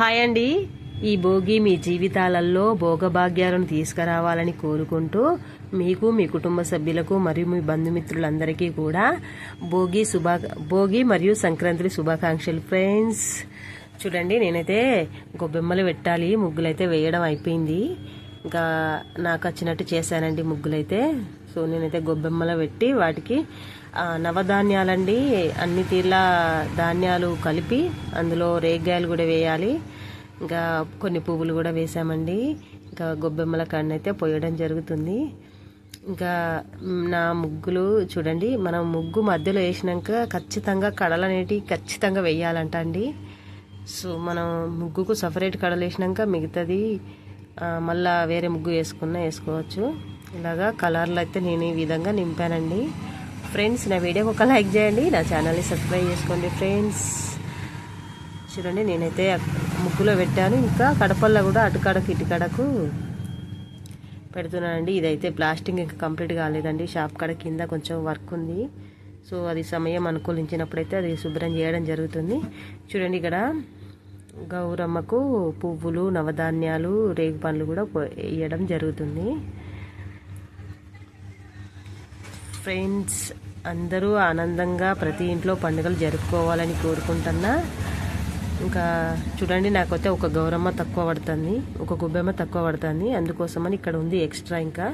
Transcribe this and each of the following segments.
Hi అండి. ఈ భోగి మీ జీవితాలలో భోగభాగ్యాలను తీసుకురావాలని కోరుకుంటూ మీకు మీ కుటుంబ సభ్యులకు మరియు మీ బంధుమిత్రులందరికీ కూడా భోగి శుభా భోగి మరియు సంక్రాంతి శుభాకాంక్షలు. ఫ్రెండ్స్ చూడండి నేనైతే గొబ్బెమ్మలు పెట్టాలి. ముగ్గులైతే వేయడం అయిపోయింది. ఇంకా నాకు వచ్చినట్టు చేశానండి ముగ్గులైతే. సో నేనైతే గొబ్బెమ్మల పెట్టి వాటికి నవధాన్యాలండి అన్ని తీర్ల ధాన్యాలు కలిపి అందులో రేగాయలు కూడా వేయాలి. ఇంకా కొన్ని పువ్వులు కూడా వేసామండి. ఇంకా గొబ్బెమ్మల కన్నైతే పోయడం జరుగుతుంది. ఇంకా నా ముగ్గులు చూడండి మనం ముగ్గు మధ్యలో వేసినాక ఖచ్చితంగా కడలు అనేటివి ఖచ్చితంగా వేయాలంట అండి. సో మనం ముగ్గుకు సపరేట్ కడలు వేసినాక మిగతాది మళ్ళీ మళ్ళా వేరే ముగ్గు వేసుకున్నా వేసుకోవచ్చు. ఇలాగా కలర్లు అయితే నేను ఈ విధంగా నింపానండి. ఫ్రెండ్స్ నా వీడియోకి ఒక లైక్ చేయండి నా ఛానల్ని సబ్స్క్రైబ్ చేసుకోండి ఫ్రెండ్స్ చూడండి నేనైతే ముగ్గులో పెట్టాను ఇంకా కడపల్లో కూడా అటుకడకు ఇటుకడకు పెడుతున్నానండి. ఇదైతే ప్లాస్టింగ్ ఇంకా కంప్లీట్ కాలేదండి షాప్ కాడ కింద కొంచెం వర్క్ ఉంది. సో అది సమయం అనుకూలించినప్పుడైతే అది శుభ్రం చేయడం జరుగుతుంది. చూడండి ఇక్కడ గౌరమ్మకు పువ్వులు నవధాన్యాలు రేగు పండ్లు కూడా వేయడం జరుగుతుంది. ఫ్రెండ్స్ అందరూ ఆనందంగా ప్రతి ఇంట్లో పండుగలు జరుపుకోవాలని కోరుకుంటున్నా. ఇంకా చూడండి నాకైతే ఒక గౌరమ్మ తక్కువ పడుతుంది ఒక గుబ్బెమ్మ తక్కువ పడుతుంది. అందుకోసమని ఇక్కడ ఉంది ఎక్స్ట్రా ఇంకా.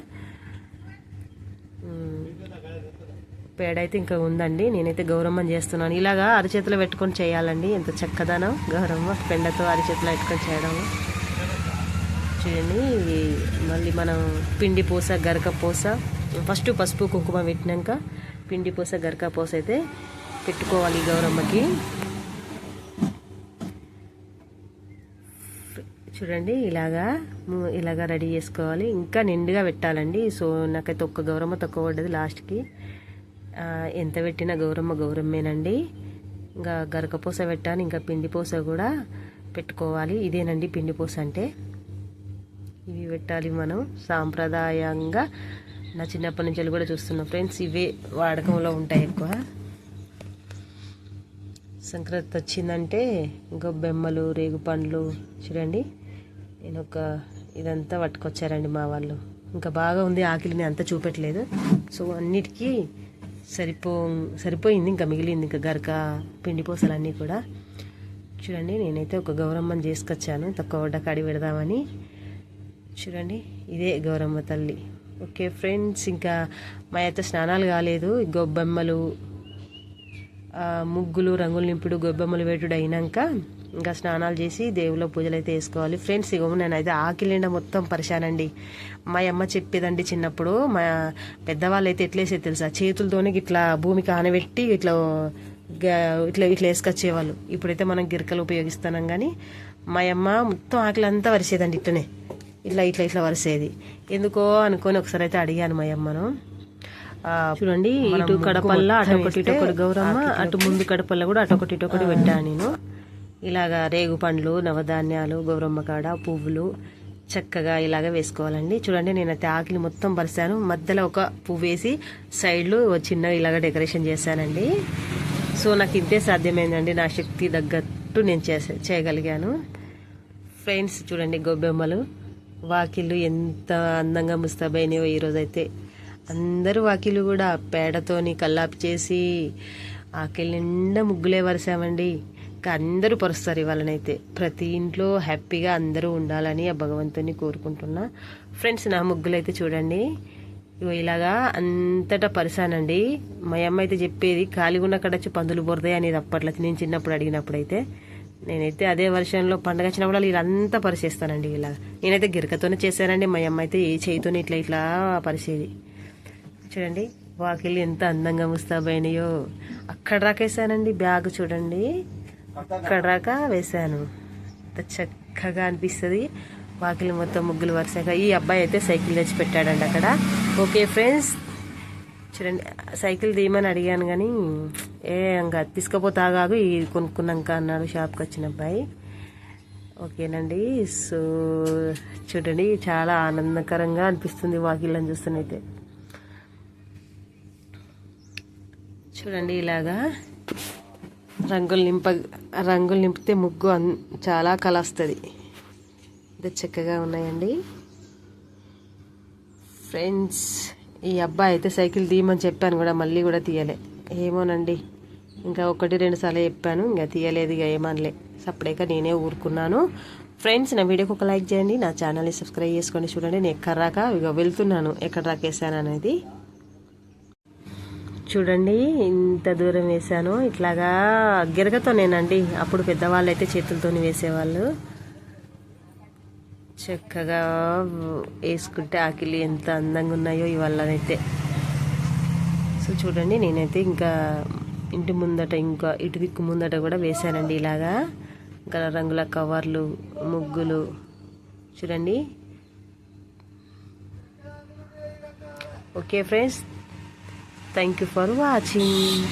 పేడ అయితే ఇంకా ఉందండి. నేనైతే గౌరమ్మని చేస్తున్నాను. ఇలాగా అరిచేతిలో పెట్టుకొని చేయాలండి. ఎంత చక్కదనం. గౌరమ్మ పెండతో అరిచేతిలో పెట్టుకొని చేయడం. చూడండి మళ్ళీ మనం పిండి పూస గరక పూస. ఫస్ట్ పసుపు కుంకుమ పెట్టినాక పిండి పూస గరకా పూస అయితే పెట్టుకోవాలి గౌరమ్మకి. చూడండి ఇలాగా ఇలాగా రెడీ చేసుకోవాలి. ఇంకా నిండుగా పెట్టాలండి. సో నాకైతే ఒక్క గౌరమ్మ తక్కువ పడ్డది లాస్ట్కి. ఎంత పెట్టినా గౌరమ్మ గౌరమ్మేనండి. ఇంకా గరకపూస పెట్టాను ఇంకా పిండి పూస కూడా పెట్టుకోవాలి. ఇదేనండి పిండి పూస అంటే. ఇవి పెట్టాలి మనం సాంప్రదాయంగా నా చిన్నప్పటి నుంచి కూడా చూస్తున్నాం ఫ్రెండ్స్ ఇవే వాడకంలో ఉంటాయి ఎక్కువ. సంక్రాంతి వచ్చిందంటే గొబ్బెమ్మలు రేగు పండ్లు చూడండి. నేను ఒక ఇదంతా పట్టుకొచ్చారండి మా వాళ్ళు. ఇంకా బాగా ఉంది ఆకిలిని అంతా చూపెట్టలేదు. సో అన్నిటికీ సరిపో సరిపోయింది ఇంకా మిగిలింది ఇంకా గరక పిండిపోసలన్నీ కూడా. చూడండి నేనైతే ఒక గౌరమ్మని చేసుకొచ్చాను. తక్కువ వడ్డ కాడి పెడదామని. చూడండి ఇదే గౌరమ్మ తల్లి. ఓకే ఫ్రెండ్స్ ఇంకా మా అయితే స్నానాలు కాలేదు. గొబ్బెమ్మలు ముగ్గులు రంగులు నింపుడు గొబ్బెమ్మలు వేటుడు అయినాక ఇంకా స్నానాలు చేసి దేవుళ్ళ పూజలు అయితే వేసుకోవాలి. ఫ్రెండ్స్ ఇగో నేనైతే ఆకిలిండ మొత్తం పరిశానండి. మా అమ్మ చెప్పేదండి చిన్నప్పుడు మా పెద్దవాళ్ళు అయితే ఎట్లేసే తెలుసా? చేతులతోనే ఇట్లా భూమికి ఆనబెట్టి ఇట్లా గ- ఇట్లా ఇట్లా వేసుకొచ్చేవాళ్ళు. ఇప్పుడైతే మనం గిరకలు ఉపయోగిస్తున్నాం కానీ మా అమ్మ మొత్తం ఆకలి అంతా వరిసేదండి ఇట్లనే. ఇట్లా ఇట్లా ఇట్లా వరిసేది. ఎందుకో అనుకొని ఒకసారి అయితే అడిగాను మా అమ్మను. చూడండి ఇటు కడపల్ల అటొకటి ఇటొకటి గౌరమ్మ అటు ముందు కడపల్ల కూడా అటొకటి ఇటొకటి పెట్టాను నేను. ఇలాగా రేగు పండ్లు నవధాన్యాలు గౌరమ్మ కాడ పువ్వులు చక్కగా ఇలాగ వేసుకోవాలండి. చూడండి నేనైతే ఆకిలి మొత్తం పరిచాను మధ్యలో ఒక పువ్వు వేసి సైడ్లు చిన్న ఇలాగ డెకరేషన్ చేశానండి. సో నాకు ఇంతే సాధ్యమైందండి. నా శక్తి తగ్గట్టు నేను చేసే చేయగలిగాను. ఫ్రెండ్స్ చూడండి గొబ్బెమ్మలు. వాకిళ్ళు ఎంత అందంగా ముస్తాబైనవో ఈరోజైతే అందరూ వాకిళ్ళు కూడా పేడతోని కల్లాపి చేసి ఆకిళ్ళ నిండా ముగ్గులే వరిసామండి. అందరూ పరుస్తారు ఇవాళనైతే. ప్రతి ఇంట్లో హ్యాపీగా అందరూ ఉండాలని ఆ భగవంతుని కోరుకుంటున్నా. ఫ్రెండ్స్ నా ముగ్గులు అయితే చూడండి ఇలాగా అంతటా పరిశానండి మా అమ్మ అయితే చెప్పేది ఖాళీగా ఉన్న వచ్చి పందులు బొరదాయి అనేది అప్పట్లో నేను చిన్నప్పుడు అడిగినప్పుడు అయితే నేనైతే అదే వర్షంలో పండగ వచ్చినప్పుడు వీళ్ళంతా పరిచేస్తానండి ఇలా. నేనైతే గిరకతోనే చేశానండి మా అమ్మ అయితే ఏ చేయితోనే ఇట్లా ఇట్లా పరిచేది. చూడండి వాకిళ్ళు ఎంత అందంగా ముస్తాబైనయో. అక్కడ రాకేసానండి వేసానండి బ్యాగ్ చూడండి. అక్కడ రాక వేసాను. చక్కగా అనిపిస్తుంది. వాకిలి మొత్తం ముగ్గులు వరుసగా ఈ అబ్బాయి అయితే సైకిల్ తెచ్చి పెట్టాడండి అక్కడ. ఓకే ఫ్రెండ్స్ చూడండి సైకిల్ తీయమని అడిగాను కానీ ఏ ఇంకా తీసుకపోతే ఇది కొనుక్కున్నాక అన్నాడు షాప్కి వచ్చిన అబ్బాయి. ఓకేనండి సో చూడండి చాలా ఆనందకరంగా అనిపిస్తుంది వాకిళ్ళని చూస్తున్నైతే. చూడండి ఇలాగా రంగులు నింప రంగులు నింపితే ముగ్గు అన్ చాలా కలస్తుంది. వస్తుంది ఇంత చక్కగా ఉన్నాయండి. ఫ్రెండ్స్ ఈ అబ్బాయి అయితే సైకిల్ తీయమని చెప్పాను కూడా మళ్ళీ కూడా తీయలే. ఏమోనండి. ఇంకా ఒకటి రెండు సార్లు చెప్పాను. ఇంకా తీయలేదు ఇక ఏమనలే. సపరేట్గా నేనే ఊరుకున్నాను. ఫ్రెండ్స్ నా వీడియోకి ఒక లైక్ చేయండి. నా ఛానల్ని సబ్స్క్రైబ్ చేసుకొని చూడండి. నేను ఎక్కడ రాక ఇక వెళ్తున్నాను. ఎక్కడ రాకేసాను అనేది. చూడండి ఇంత దూరం వేసాను. ఇట్లాగా గిరగతోనేనండి అప్పుడు పెద్దవాళ్ళు అయితే చేతులతో వేసేవాళ్ళు. చక్కగా వేసుకుంటే ఆకిలి ఎంత అందంగా ఉన్నాయో ఇవాళనైతే. సో చూడండి నేనైతే ఇంకా ఇంటి ముందట ఇంకా ఇటు దిక్కు ముందట కూడా వేశానండి ఇలాగా. ఇంకా రంగుల కవర్లు ముగ్గులు. చూడండి. Okay friends. Thank you for watching.